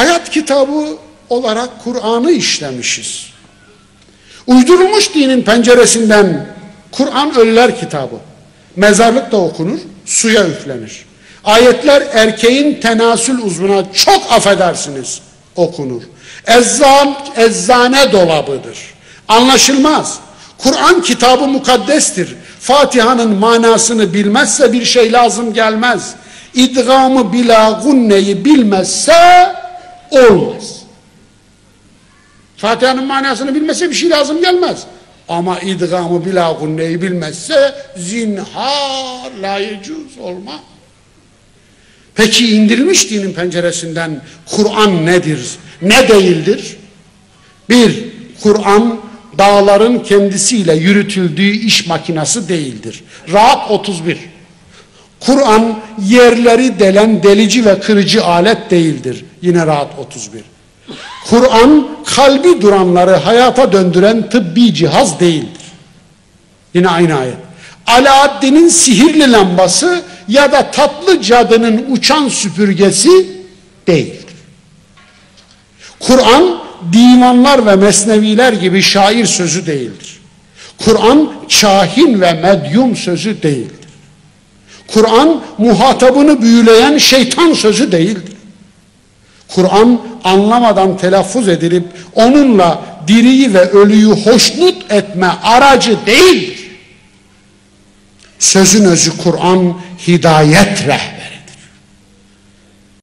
hayat kitabı olarak Kur'an'ı işlemişiz. Uydurulmuş dinin penceresinden Kur'an ölüler kitabı. Mezarlık da okunur, suya üflenir. Ayetler erkeğin tenasül uzvuna çok affedersiniz okunur. Ezzan, eczane dolabıdır. Anlaşılmaz. Kur'an kitabı mukaddestir. Fatiha'nın manasını bilmezse bir şey lazım gelmez. İdgamı bila gunneyi bilmezse olmaz. Fatiha'nın manasını bilmezse bir şey lazım gelmez. Ama idgamı bila gunneyi bilmezse zinhar la yecuz olmaz. Peki indirilmiş dinin penceresinden Kur'an nedir? Ne değildir? Bir, Kur'an dağların kendisiyle yürütüldüğü iş makinası değildir. Rahat 31. Kur'an yerleri delen delici ve kırıcı alet değildir. Yine rahat 31. Kur'an kalbi duranları hayata döndüren tıbbi cihaz değildir. Yine aynı ayet. Alaaddin'in sihirli lambası ya da tatlı cadının uçan süpürgesi değildir. Kur'an divanlar ve mesneviler gibi şair sözü değildir. Kur'an kahin ve medyum sözü değildir. Kur'an muhatabını büyüleyen şeytan sözü değildir. Kur'an anlamadan telaffuz edilip onunla diriyi ve ölüyü hoşnut etme aracı değildir. Sözün özü Kur'an hidayet rehberi.